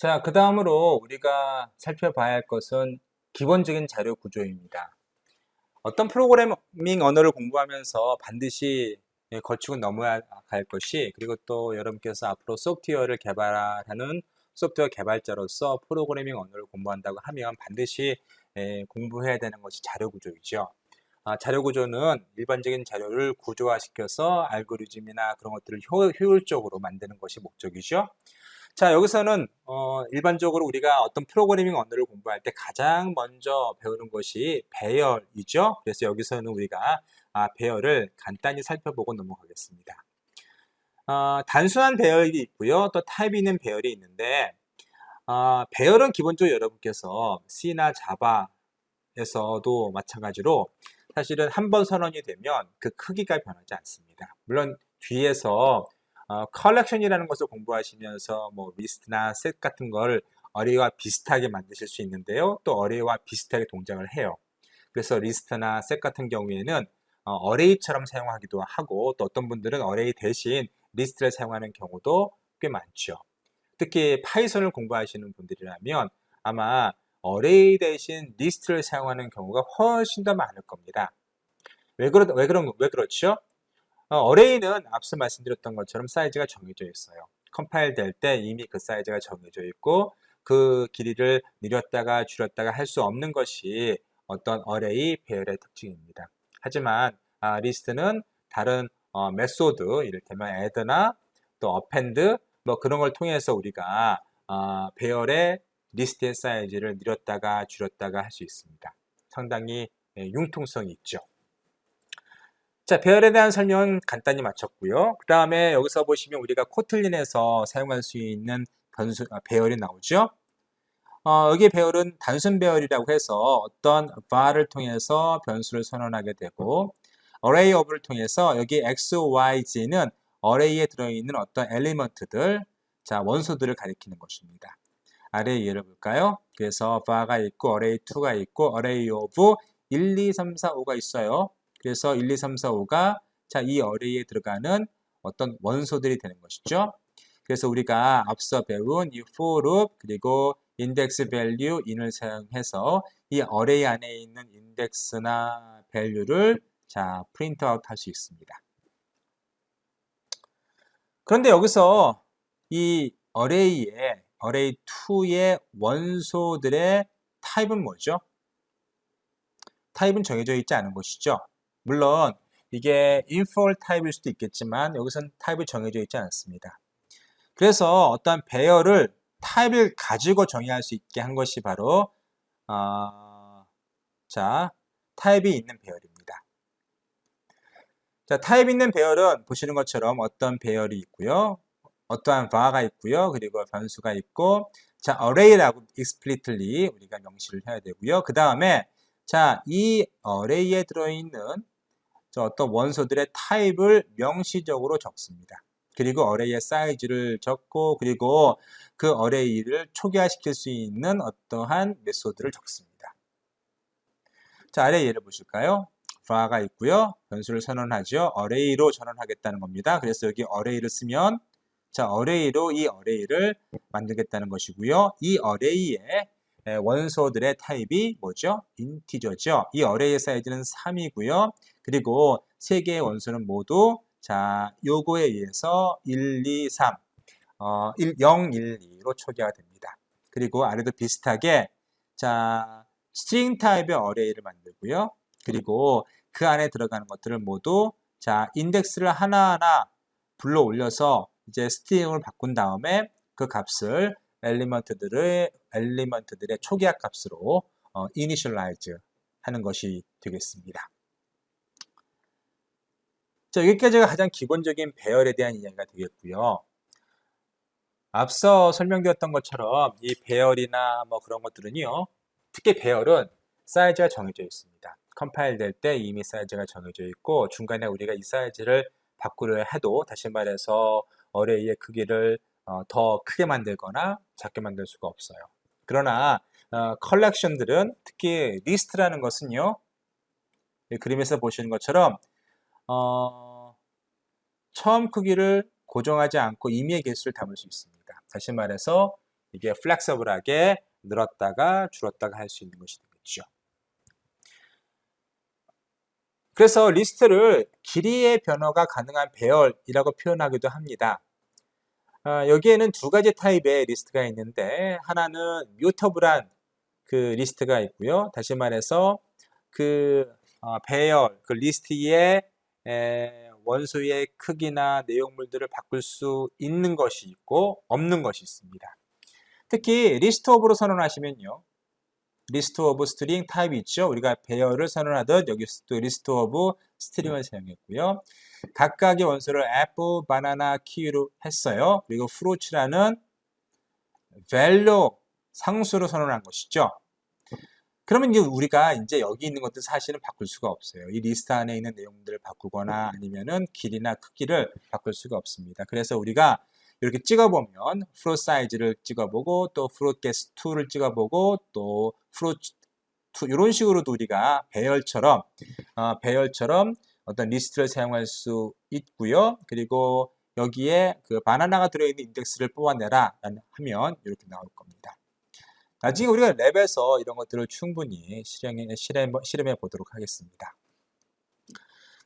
자, 그 다음으로 우리가 살펴봐야 할 것은 기본적인 자료 구조입니다. 어떤 프로그래밍 언어를 공부하면서 반드시 예, 거치고 넘어야 할 것이 그리고 또 여러분께서 앞으로 소프트웨어를 개발하는 소프트웨어 개발자로서 프로그래밍 언어를 공부한다고 하면 반드시 예, 공부해야 되는 것이 자료 구조이죠. 아, 자료 구조는 일반적인 자료를 구조화시켜서 알고리즘이나 그런 것들을 효, 효율적으로 만드는 것이 목적이죠. 자, 여기서는 어, 일반적으로 우리가 어떤 프로그래밍 언어를 공부할 때 가장 먼저 배우는 것이 배열이죠. 그래서 여기서는 우리가 아, 배열을 간단히 살펴보고 넘어가겠습니다. 어, 단순한 배열이 있고요. 또 타입이 있는 배열이 있는데 어, 배열은 기본적으로 여러분께서 C나 자바에서도 마찬가지로 사실은 한 번 선언이 되면 그 크기가 변하지 않습니다. 물론 뒤에서 어, 컬렉션이라는 것을 공부하시면서 뭐 리스트나 셋 같은 걸 어레이와 비슷하게 만드실 수 있는데요. 또 어레이와 비슷하게 동작을 해요. 그래서 리스트나 셋 같은 경우에는 어, 어레이처럼 사용하기도 하고 또 어떤 분들은 어레이 대신 리스트를 사용하는 경우도 꽤 많죠. 특히 파이썬을 공부하시는 분들이라면 아마 어레이 대신 리스트를 사용하는 경우가 훨씬 더 많을 겁니다. 왜 그러 왜 그런 왜 그렇죠? 어, 레이는 앞서 말씀드렸던 것처럼 사이즈가 정해져 있어요. 컴파일 될 때 이미 그 사이즈가 정해져 있고 그 길이를 늘렸다가 줄였다가 할 수 없는 것이 어떤 어레이 배열의 특징입니다. 하지만 아, 리스트는 다른 어, 메소드 이를테면 add나 또 append 뭐 그런 걸 통해서 우리가 어, 배열의 리스트의 사이즈를 늘렸다가 줄였다가 할 수 있습니다. 상당히 예, 융통성이 있죠. 자, 배열에 대한 설명은 간단히 마쳤고요. 그 다음에 여기서 보시면 우리가 코틀린에서 사용할 수 있는 변수, 아, 배열이 나오죠. 어, 여기 배열은 단순 배열이라고 해서 어떤 var를 통해서 변수를 선언하게 되고 array of를 통해서 여기 x, y, z는 array에 들어있는 어떤 엘리먼트들, 자 원소들을 가리키는 것입니다. 아래 예를 볼까요? 그래서 var가 있고 array 2가 있고 array of 1, 2, 3, 4, 5가 있어요. 그래서 1, 2, 3, 4, 5가 자, 이 어레이에 들어가는 어떤 원소들이 되는 것이죠. 그래서 우리가 앞서 배운 이 for loop 그리고 index value in을 사용해서 이 어레이 안에 있는 인덱스나 value를 자, 프린트 아웃 할 수 있습니다. 그런데 여기서 이 어레이의 어레이 2의 원소들의 타입은 뭐죠? 타입은 정해져 있지 않은 것이죠. 물론 이게 infor 타입일 수도 있겠지만 여기서는 타입이 정해져 있지 않습니다. 그래서 어떤 배열을 타입을 가지고 정의할 수 있게 한 것이 바로 어, 자 타입이 있는 배열입니다. 자 타입 있는 배열은 보시는 것처럼 어떤 배열이 있고요. 어떠한 var가 있고요. 그리고 변수가 있고 자 array라고 explicitly 우리가 명시를 해야 되고요. 그 다음에 자이 array에 들어있는 어떤 원소들의 타입을 명시적으로 적습니다. 그리고 어레이의 사이즈를 적고 그리고 그 어레이를 초기화시킬 수 있는 어떠한 메소드를 적습니다. 자, 아래 예를 보실까요? var가 있고요. 변수를 선언하죠. 어레이로 전환하겠다는 겁니다. 그래서 여기 어레이를 쓰면 자, 어레이로 이 어레이를 만들겠다는 것이고요. 이 어레이의 원소들의 타입이 뭐죠? 인티저죠. 이 어레이의 사이즈는 3이고요. 그리고 세 개의 원소는 모두 자 요거에 의해서 1, 2, 3, 어, 1, 0, 1, 2로 초기화가 됩니다. 그리고 아래도 비슷하게 자 스트링 타입의 어레이를 만들고요. 그리고 그 안에 들어가는 것들을 모두 자 인덱스를 하나하나 불러 올려서 이제 스트링을 바꾼 다음에 그 값을 엘리먼트들의 엘리먼트들의 초기화 값으로 어, 이니셜라이즈 하는 것이 되겠습니다. 자, 여기까지가 가장 기본적인 배열에 대한 이야기가 되겠고요. 앞서 설명드렸던 것처럼 이 배열이나 뭐 그런 것들은요. 특히 배열은 사이즈가 정해져 있습니다. 컴파일 될 때 이미 사이즈가 정해져 있고 중간에 우리가 이 사이즈를 바꾸려 해도 다시 말해서 어레이의 크기를 어, 더 크게 만들거나 작게 만들 수가 없어요. 그러나 어, 컬렉션들은 특히 리스트라는 것은요. 그림에서 보시는 것처럼 어, 처음 크기를 고정하지 않고 임의의 개수를 담을 수 있습니다. 다시 말해서 이게 플렉서블하게 늘었다가 줄었다가 할 수 있는 것이 되겠죠. 그래서 리스트를 길이의 변화가 가능한 배열이라고 표현하기도 합니다. 어, 여기에는 두 가지 타입의 리스트가 있는데 하나는 뮤터블한 그 리스트가 있고요. 다시 말해서 그 어, 배열, 그 리스트의 에, 원소의 크기나 내용물들을 바꿀 수 있는 것이 있고 없는 것이 있습니다. 특히 리스트 오브로 선언하시면요. 리스트 오브 스트링 타입이 있죠. 우리가 배열을 선언하듯 여기서도 리스트 오브 스트링을 사용했고요. 각각의 원소를 애플, 바나나, 키위로 했어요. 그리고 프루츠라는 value 상수로 선언한 것이죠. 그러면 이제 우리가 이제 여기 있는 것들 사실은 바꿀 수가 없어요. 이 리스트 안에 있는 내용들을 바꾸거나 아니면은 길이나 크기를 바꿀 수가 없습니다. 그래서 우리가 이렇게 찍어보면 프로 사이즈를 찍어보고 또 프로 게스 2를 찍어보고 또 프로 2 이런 식으로도 우리가 배열처럼 어, 배열처럼 어떤 리스트를 사용할 수 있고요. 그리고 여기에 그 바나나가 들어있는 인덱스를 뽑아내라 하면 이렇게 나올 겁니다. 나중에 우리가 랩에서 이런 것들을 충분히 실행해, 실행, 실험해 보도록 하겠습니다.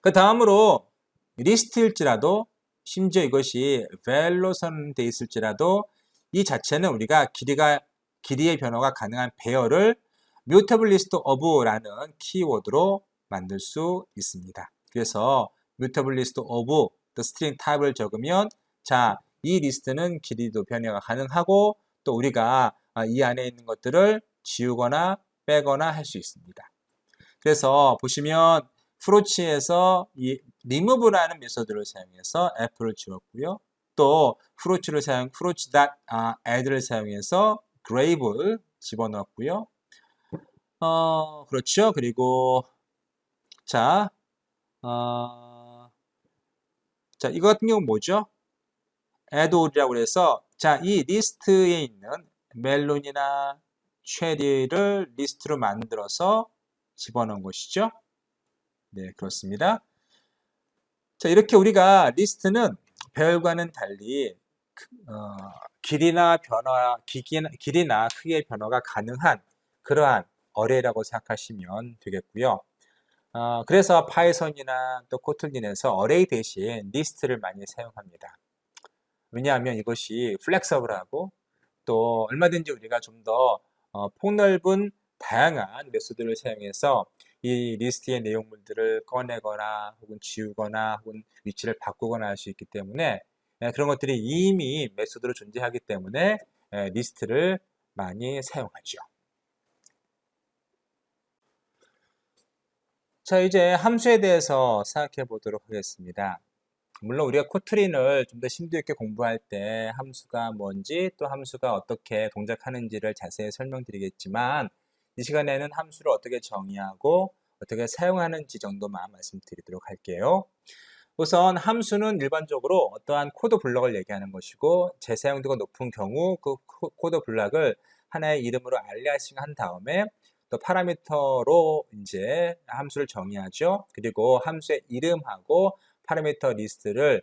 그 다음으로 리스트일지라도 심지어 이것이 벨로 선돼 있을지라도 이 자체는 우리가 길이가 길이의 변화가 가능한 배열을 mutable list of라는 키워드로 만들 수 있습니다. 그래서 mutable list of the string type를 적으면 자, 이 리스트는 길이도 변화가 가능하고 또 우리가 아, 이 안에 있는 것들을 지우거나 빼거나 할 수 있습니다. 그래서 보시면 프로치에서 이 remove라는 메소드를 사용해서 f를 지웠고요. 또 프로치를 사용 프로치 아, add를 사용해서 grave를 집어넣었고요. 어, 그렇죠. 그리고 자, 어, 자 이거 같은 경우 뭐죠? add all이라고 해서 자, 이 리스트에 있는 멜론이나 체리를 리스트로 만들어서 집어넣은 것이죠. 네, 그렇습니다. 자, 이렇게 우리가 리스트는 배열과는 달리 어, 길이나 변화, 기기나, 길이나 크기의 변화가 가능한 그러한 어레이라고 생각하시면 되겠고요. 어, 그래서 파이썬이나 또 코틀린에서 어레이 대신 리스트를 많이 사용합니다. 왜냐하면 이것이 플렉서블하고 또 얼마든지 우리가 좀더 어, 폭넓은 다양한 메소드를 사용해서 이 리스트의 내용물들을 꺼내거나 혹은 지우거나 혹은 위치를 바꾸거나 할 수 있기 때문에 예, 그런 것들이 이미 메소드로 존재하기 때문에 예, 리스트를 많이 사용하죠. 자, 이제 함수에 대해서 생각해 보도록 하겠습니다. 물론 우리가 코트린을 좀 더 심도 있게 공부할 때 함수가 뭔지 또 함수가 어떻게 동작하는지를 자세히 설명드리겠지만 이 시간에는 함수를 어떻게 정의하고 어떻게 사용하는지 정도만 말씀드리도록 할게요. 우선 함수는 일반적으로 어떠한 코드 블럭을 얘기하는 것이고 재사용도가 높은 경우 그 코드 블럭을 하나의 이름으로 알리아싱 한 다음에 또 파라미터로 이제 함수를 정의하죠. 그리고 함수의 이름하고 파라미터 리스트를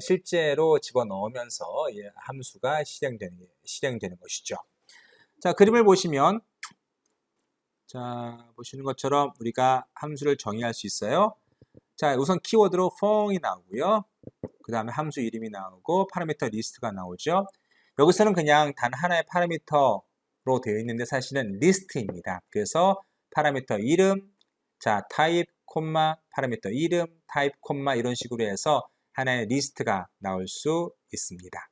실제로 집어넣으면서 함수가 실행되는, 실행되는 것이죠. 자, 그림을 보시면 자, 보시는 것처럼 우리가 함수를 정의할 수 있어요. 자, 우선 키워드로 펑이 나오고요. 그 다음에 함수 이름이 나오고 파라미터 리스트가 나오죠. 여기서는 그냥 단 하나의 파라미터로 되어 있는데 사실은 리스트입니다. 그래서 파라미터 이름, 자, 타입, 콤마, 파라미터 이름, 타입, 콤마 이런 식으로 해서 하나의 리스트가 나올 수 있습니다.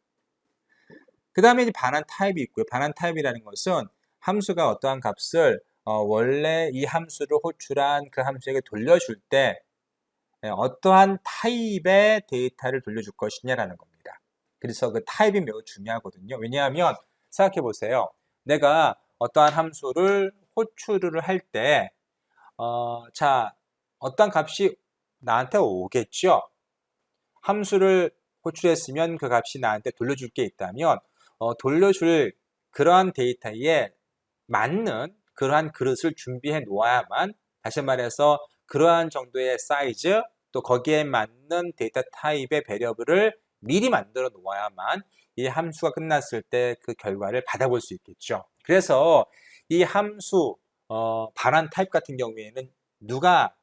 그 다음에 반환 타입이 있고요. 반환 타입이라는 것은 함수가 어떠한 값을 어, 원래 이 함수를 호출한 그 함수에게 돌려줄 때 예, 어떠한 타입의 데이터를 돌려줄 것이냐라는 겁니다. 그래서 그 타입이 매우 중요하거든요. 왜냐하면 생각해 보세요. 내가 어떠한 함수를 호출을 할 때, 어, 자, 어떤 값이 나한테 오겠죠. 함수를 호출했으면 그 값이 나한테 돌려줄 게 있다면 어, 돌려줄 그러한 데이터에 맞는 그러한 그릇을 준비해 놓아야만 다시 말해서 그러한 정도의 사이즈 또 거기에 맞는 데이터 타입의 배려블을 미리 만들어 놓아야만 이 함수가 끝났을 때 그 결과를 받아볼 수 있겠죠. 그래서 이 함수 어, 반환 타입 같은 경우에는 누가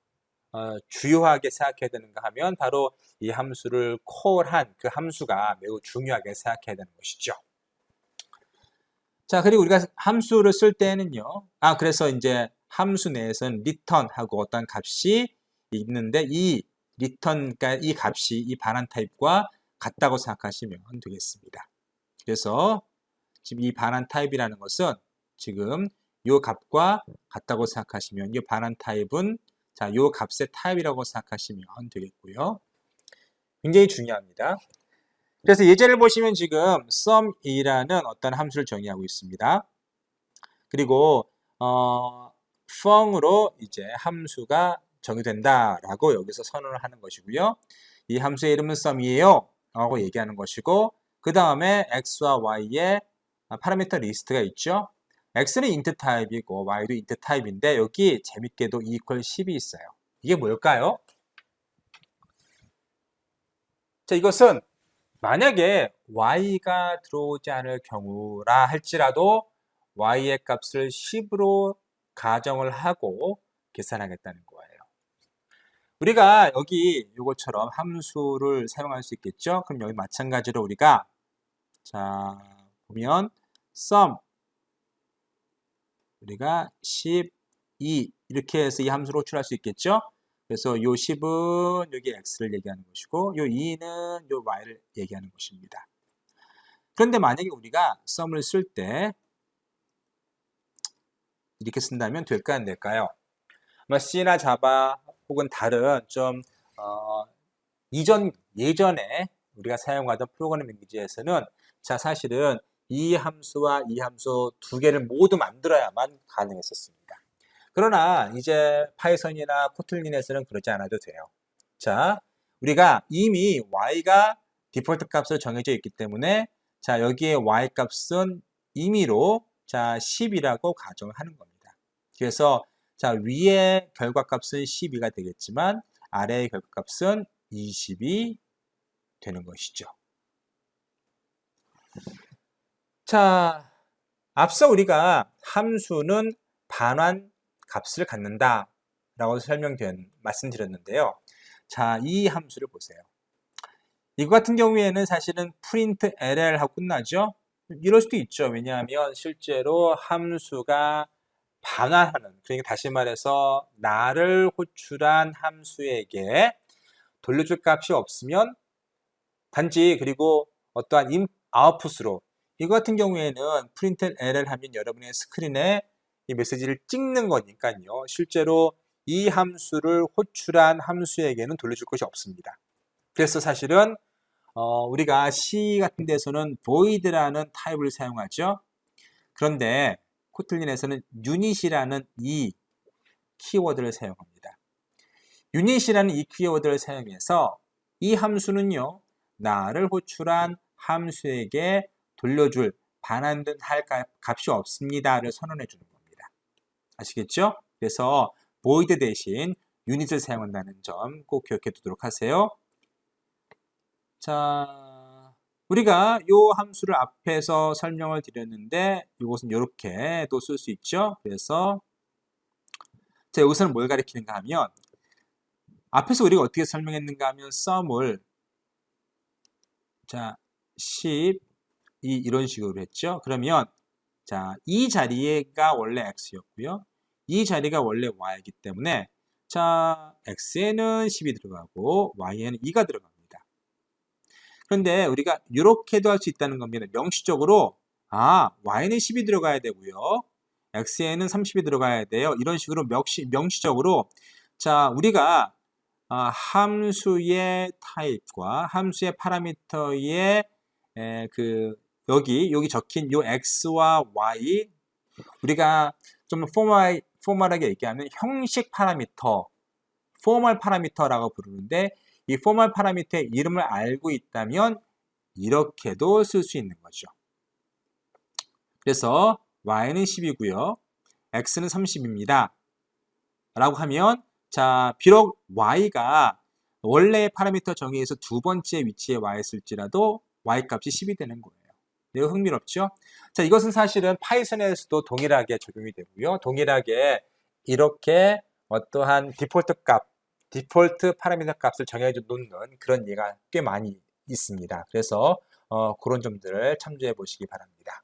어, 주요하게 생각해야 되는가 하면 바로 이 함수를 콜한 그 함수가 매우 중요하게 생각해야 되는 것이죠. 자, 그리고 우리가 함수를 쓸 때는요. 아, 그래서 이제 함수 내에서는 return하고 어떤 값이 있는데 이 return, 그러니까 이 값이 이 반환 타입과 같다고 생각하시면 되겠습니다. 그래서 지금 이 반환 타입이라는 것은 지금 이 값과 같다고 생각하시면 이 반환 타입은 자, 이 값의 타입이라고 생각하시면 되겠고요. 굉장히 중요합니다. 그래서 예제를 보시면 지금 sum이라는 어떤 함수를 정의하고 있습니다. 그리고 어, fung으로 이제 함수가 정의된다라고 여기서 선언을 하는 것이고요. 이 함수의 이름은 sum이에요. 라고 얘기하는 것이고 그 다음에 x와 y의 파라미터 리스트가 있죠. x는 int 타입이고 y도 int 타입인데 여기 재밌게도 equal 10이 있어요. 이게 뭘까요? 자, 이것은 만약에 y가 들어오지 않을 경우라 할지라도 y의 값을 10으로 가정을 하고 계산하겠다는 거예요. 우리가 여기 이것처럼 함수를 사용할 수 있겠죠? 그럼 여기 마찬가지로 우리가 자 보면 sum 우리가 12 이렇게 해서 이 함수를 호출할 수 있겠죠? 그래서 요 10은 여기 x를 얘기하는 것이고 요 2는 요 y를 얘기하는 것입니다. 그런데 만약에 우리가 sum을 쓸 때 이렇게 쓴다면 될까 안 될까요? 아마 C나 Java 혹은 다른 좀 어, 이전 예전에 우리가 사용하던 프로그래밍 랭귀지에서는 자 사실은 이 함수와 이 함수 두 개를 모두 만들어야만 가능했었습니다. 그러나 이제 파이썬이나 코틀린에서는 그러지 않아도 돼요. 자, 우리가 이미 y가 디폴트 값으로 정해져 있기 때문에 자 여기에 y 값은 임의로 자 10이라고 가정을 하는 겁니다. 그래서 자 위의 결과 값은 12가 되겠지만 아래의 결과 값은 20이 되는 것이죠. 자, 앞서 우리가 함수는 반환 값을 갖는다라고 설명된 말씀드렸는데요. 자, 이 함수를 보세요. 이거 같은 경우에는 사실은 print lr 하고 끝나죠. 이럴 수도 있죠. 왜냐하면 실제로 함수가 반환하는 그러니까 다시 말해서 나를 호출한 함수에게 돌려줄 값이 없으면 단지 그리고 어떠한 인 아웃풋으로 이거 같은 경우에는 print lr 하면 여러분의 스크린에 이 메시지를 찍는 거니까요. 실제로 이 함수를 호출한 함수에게는 돌려줄 것이 없습니다. 그래서 사실은 어, 우리가 C 같은 데서는 void라는 타입을 사용하죠. 그런데 코틀린에서는 unit이라는 이 키워드를 사용합니다. unit이라는 이 키워드를 사용해서 이 함수는요, 나를 호출한 함수에게 돌려줄 반환된 할 값이 없습니다를 선언해 주는. 아시겠죠? 그래서 void 대신 유닛을 사용한다는 점 꼭 기억해 두도록 하세요. 자, 우리가 이 함수를 앞에서 설명을 드렸는데 이것은 이렇게도 쓸수 있죠. 그래서 자, 여기서는 뭘 가리키는가 하면 앞에서 우리가 어떻게 설명했는가 하면 sum을 자, 10 이, 이런 식으로 했죠. 그러면 자, 이 자리가 원래 x였고요. 이 자리가 원래 y이기 때문에 자, x에는 10이 들어가고 y에는 2가 들어갑니다. 그런데 우리가 이렇게도 할 수 있다는 겁니다. 명시적으로 아, y는 10이 들어가야 되고요. x에는 30이 들어가야 돼요. 이런 식으로 명시, 명시적으로 자, 우리가 아, 함수의 타입과 함수의 파라미터의 에, 그 여기 여기 적힌 요 x와 y 우리가 좀 포멀 포멀하게 얘기하면 형식 파라미터 포멀 파라미터라고 부르는데 이 포멀 파라미터의 이름을 알고 있다면 이렇게도 쓸 수 있는 거죠. 그래서 y는 10이고요. x는 30입니다. 라고 하면 자 비록 y가 원래의 파라미터 정의에서 두 번째 위치에 와 있을지라도 y 값이 10이 되는 거예요. 매우 흥미롭죠? 자, 이것은 사실은 파이썬에서도 동일하게 적용이 되고요. 동일하게 이렇게 어떠한 디폴트 값, 디폴트 파라미터 값을 정해 놓는 그런 예가 꽤 많이 있습니다. 그래서 어, 그런 점들을 참조해 보시기 바랍니다.